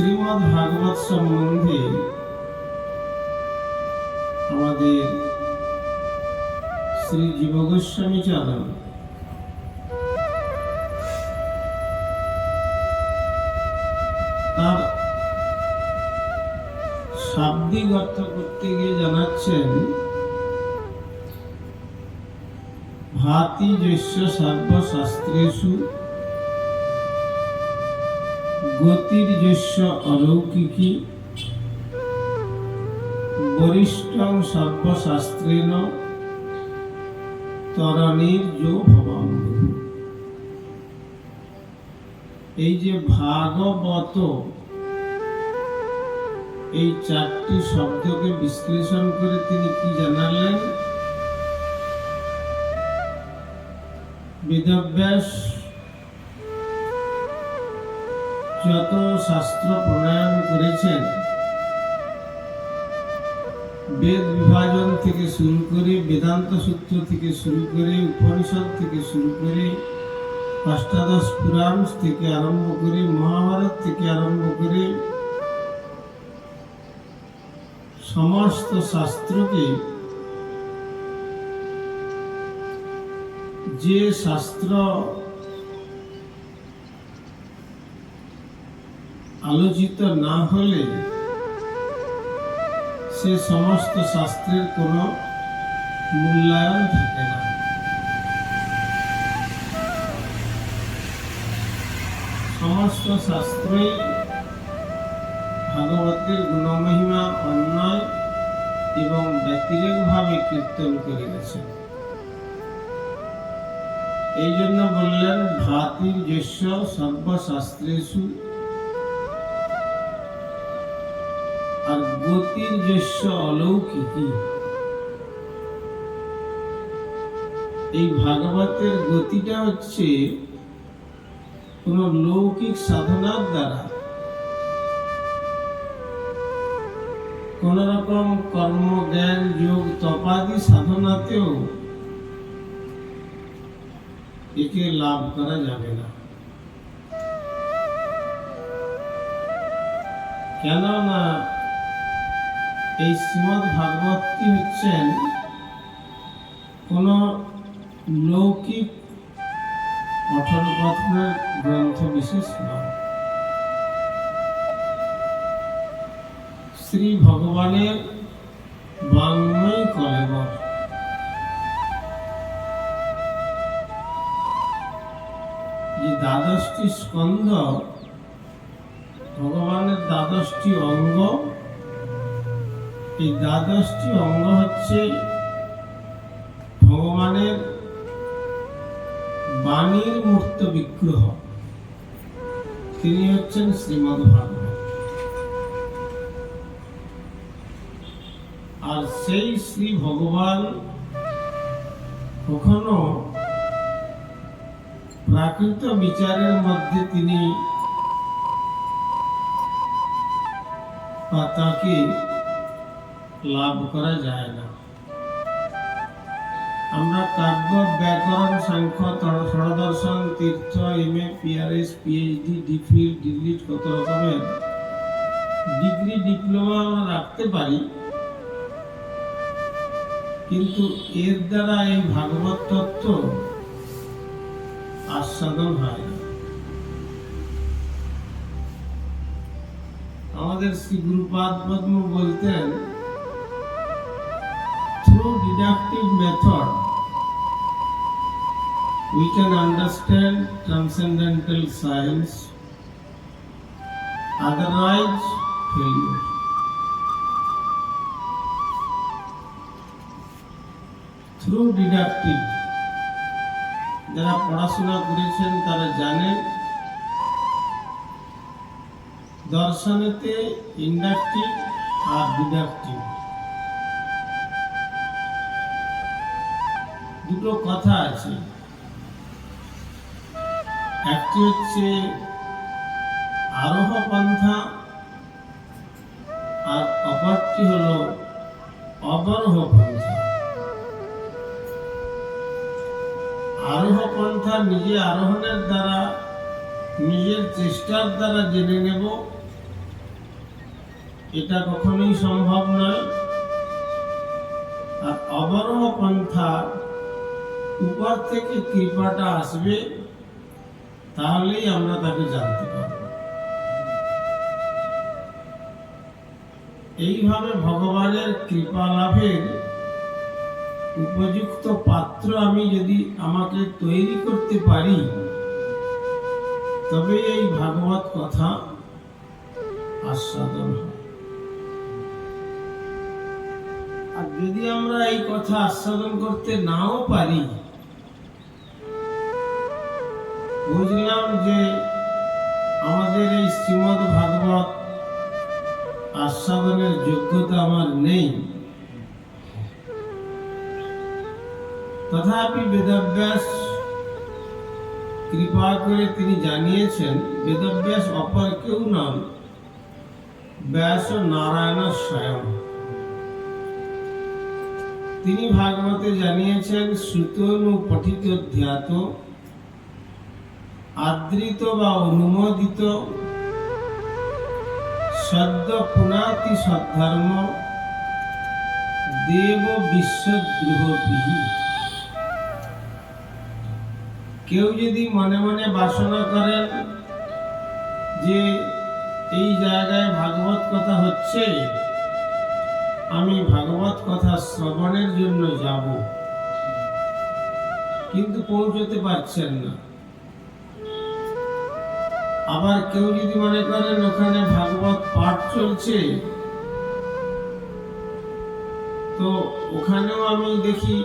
শ্রীমদ্ ভাগবত সম্বন্ধে আমাদের শ্রী জীব গোস্বামী চাঁদন তার শাব্দিক অর্থ করতে গিয়ে জানাচ্ছেন, ভাতি যস্য সর্বশাস্ত্রেষু গতির যস্য অলৌকিকী বরিষ্ঠং সর্বশাস্ত্রেণ তরণীর যো ভবাম এই যে ভাগবত, এই চারটি শব্দকে বিশ্লেষণ করে তিনি কি জানালেন? বেদব্যাস যত শাস্ত্র প্রণয়ন করেছেন, বেদ বিভাজন থেকে শুরু করে বেদান্ত সূত্র থেকে শুরু করে উপনিষদ থেকে শুরু করে অষ্টাদশ পুরাণ থেকে আরম্ভ করে মহাভারত থেকে আরম্ভ করে সমস্ত শাস্ত্রকে যে শাস্ত্র আলোচিত না হলে সে সমস্ত শাস্ত্রের কোনো মূল্যায়ন থাকে না। সমস্ত শাস্ত্রই ভাগবতের গুণমহিমা অন্যায় এবং ব্যতিরেকভাবে কীর্তন করে গেছেন এই জন্য বললেন ভাতির যস্য সর্বশাস্ত্রেষু গতির অলৌকিকী। এই ভাগবতের গতিটা হচ্ছে কোন লৌকিক সাধনার দ্বারা। কোন রকম কর্ম, জ্ঞান, যোগ, তপাদি সাধনাতেও একে লাভ করা যাবে না। কেননা এই শ্রীমদ ভাগবতটি হচ্ছেন কোন লৌকিক পঠন পাঠনের গ্রন্থ বিশেষ নয়। শ্রী ভগবানের বাংময় কলেবর যে দ্বাদশটি স্কন্ধ, ভগবানের দ্বাদশটি অঙ্গ এই দ্বাদশটি অঙ্গ হচ্ছে ভগবানের বাণীর মূর্ত বিগ্রহ। তিনি হচ্ছেন শ্রীমদ আর সেই শ্রী ভগবান কখনো প্রাকৃত বিচারের মধ্যে তিনি বা তাকে লাভ করা যায় না। আমরা কাব্য, ব্যাকরণ, সাংখ্য ষড়দর্শন, তীর্থ M A PRS PhD DPhil DLitt কত রকমের ডিগ্রি ডিপ্লোমা আমরা রাখতে পারি। কিন্তু এর দ্বারা এই ভাগবত তত্ত্ব আস্বাদন হয় আমাদের শ্রী গুরুপাদ পদ্ম বলতেন deductive method we can understand transcendental science otherwise failure through deductive যারা পড়াশোনা করেছেন তারা জানেন দর্শনেতে ইন্ডাকটিভ আর ডিডাকটিভ দুটো কথা আছে। একটি হচ্ছে আরোহ পন্থা, আর অপরটি হলো অবরোহ পন্থা। আরোহ পন্থা নিজে আরোহণের দ্বারা, নিজের চেষ্টার দ্বারা জেনে নেব। এটা কখনোই সম্ভব নয়। আর অবরহ পন্থা উপর থেকে কৃপাটা আসবে, তাহলেই আমরা তাকে জানতে পারব। এইভাবে ভগবানের কৃপা লাভের উপযুক্ত পাত্র আমি যদি আমাকে তৈরি করতে পারি, তবে এই ভাগবত কথা আস্বাদন হয়। আর যদি আমরা এই কথা আস্বাদন করতে নাও পারি বুঝলাম যে আমাদের এই শ্রীমদ ভাগবত আস্বাদনের যোগ্যতা আমার নেই। তথাপি বেদাভ্যাস কৃপা করে তিনি জানিয়েছেন, বেদাভ্যাস অপর কেউ নন, ব্যাস নারায়ণ স্বয়ং। তিনি ভাগবতে জানিয়েছেন, শ্রুতনু পঠিত ধ্যাত আদৃত বা অনুমোদিত সদ্য পুনাতি সদ্ধর্ম দেব বিশ্বদ্রোহবিহী কেউ যদি মনে মনে বাসনা করেন যে এই জায়গায় ভাগবত কথা হচ্ছে, আমি ভাগবত কথা শ্রবণের জন্য যাব, কিন্তু পৌঁছতে পারছেন না। আবার কেউ যদি মনে করেন ওখানে ভাগবত পাঠ চলছে, তো ওখানেও আমি দেখি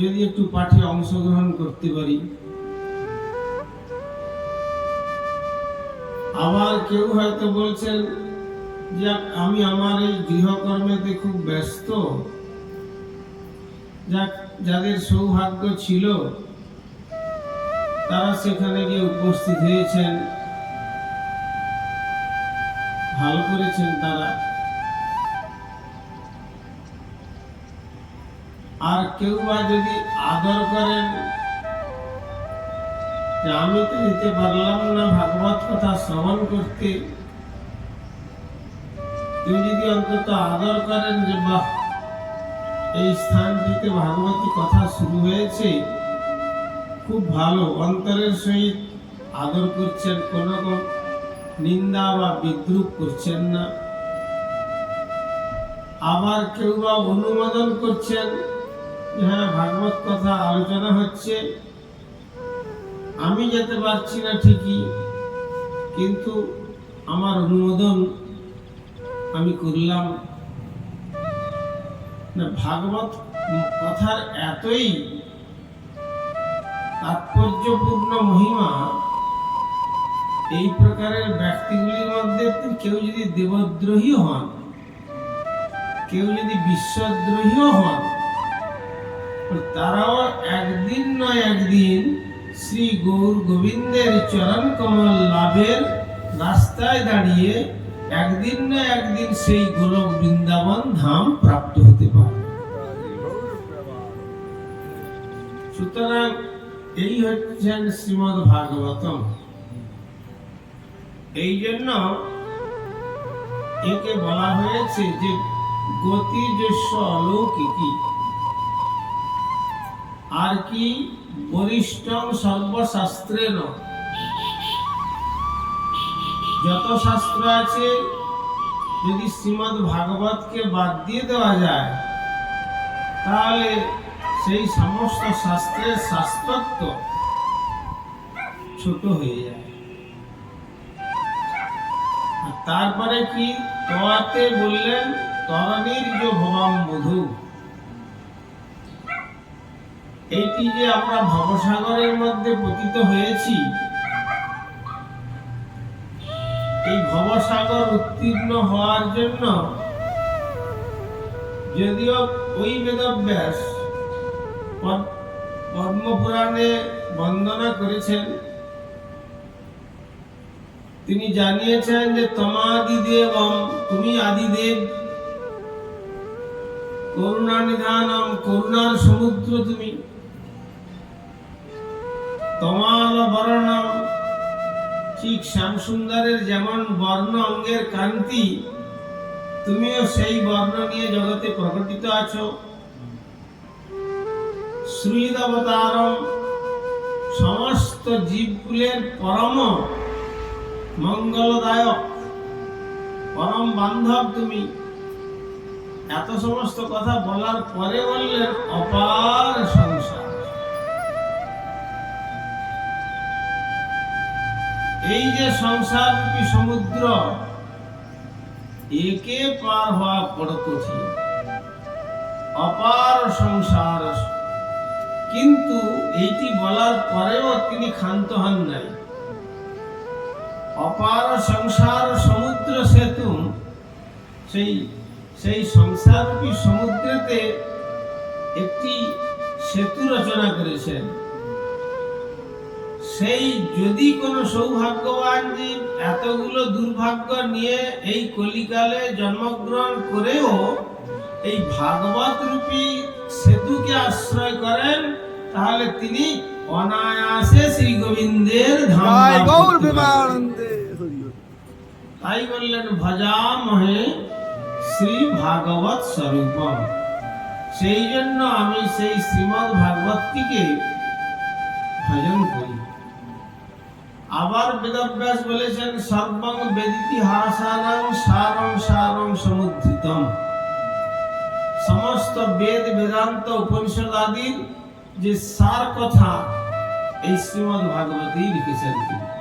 যদি একটু পাঠে অংশগ্রহণ করতে পারি। আবার কেউ হয়তো বলছেন যে আমি আমার এই গৃহকর্মেতে খুব ব্যস্ত। যাদের সৌভাগ্য ছিল তারা সেখানে গিয়ে উপস্থিত হয়েছেন। ভালো করেছেন তারা। আর কেউ বা যদি আদর করেন আমি তো যেতে পারলাম না ভাগবত কথা শ্রবণ করতে। কেউ যদি অন্তত আদর করেন যে, বাহ, এই স্থানটিতে ভাগবতী কথা শুরু হয়েছে। খুব ভালো, অন্তরের সহিত আদর করছেন, কোন রকম নিন্দা বা বিদ্রুপ করছেন না। আবার কেউ বা অনুমোদন করছেন হ্যাঁ ভাগবত কথা আলোচনা হচ্ছে। আমি যেতে পারছি না ঠিকই, কিন্তু আমার অনুমোদন আমি করলাম। না, ভাগবত কথার এতই তাৎপর্যপূর্ণ মহিমা, এই প্রকারের ব্যক্তিগুলির মধ্যে কেউ যদি দেবদ্রোহী হন, কেউ যদি বিশ্বদ্রোহীও হন তারাও একদিন নয় একদিন শ্রী গৌর গোবিন্দের চরণ কমল লাভের রাস্তায় দাঁড়িয়ে একদিন না একদিন সেই গোলক বৃন্দাবন ধাম প্রাপ্ত হতে পারে। সুতরাং এই হচ্ছেন শ্রীমদ ভাগবতম এই জন্য একে বলা হয়েছে যে গতি গতিযস্য অলৌকিকী। আর কি বরিষ্ঠ সর্বশাস্ত্রের যত শাস্ত্র আছে, যদি শ্রীমদ ভাগবতকে বাদ দিয়ে দেওয়া যায়, তাহলে সেই সমস্ত শাস্ত্রের শাস্ত্রত্ব ছোট হয়ে যায়। তারপরে কি? তোয়াতে বললেন তরণীর যে ভবাম মধু এইটি যে আমরা ভবসাগরের মধ্যে পতিত হয়েছি, এই ভবসাগর উত্তীর্ণ হওয়ার জন্য যদিও ওই বেদব্যাস পদ্মপুরাণে বন্দনা করেছেন। তিনি জানিয়েছেন যে তমাদি দেবম তুমি আদিদেব। করুণা নিধানম করুণার সমুদ্র তুমি। তমাল বর্ণম ঠিক শ্যামসুন্দরের যেমন বর্ণ অঙ্গের কান্তি তুমিও সেই বর্ণ নিয়ে জগতে প্রকটিত আছো। শ্রীদবতারম সমস্ত জীবকুলের পরম মঙ্গলদায়ক পরম বান্ধব তুমি। এত সমস্ত কথা বলার পরে বললেন অপার সংসার। এই যে সংসার রূপী সমুদ্র, একে পার হওয়া বড় অপার সংসার কিন্তু এইটি বলার পরেও তিনি ক্ষান্ত হন নাই। অপার সংসার সমুদ্র সেতু, সেই সেই সংসাররূপী সমুদ্রেতে একটি সেতু রচনা করেছেন। সেই যদি কোনো সৌভাগ্যবান জীব এতগুলো দুর্ভাগ্য নিয়ে এই কলিকালে জন্মগ্রহণ করেও এই ভাগবত রূপী সেতুকে আশ্রয় করেন তাহলে তিনি অনায়াসে শ্রী গোবিন্দের। তাই বললেন ভজামহে শ্রী ভাগবত স্বরূপম। সেই জন্য আমি সেই শ্রীমদ ভাগবতটিকে ভজন করি। আবার বেদব্যাস বলেছেন সর্বং বেদিতি হাসানং সারং সারং সমুদ্রিতম সমস্ত বেদ বেদান্ত উপনিষদ আদির যে সার কথা এই শ্রীমদ ভাগবতী লিখেছেন তিনি।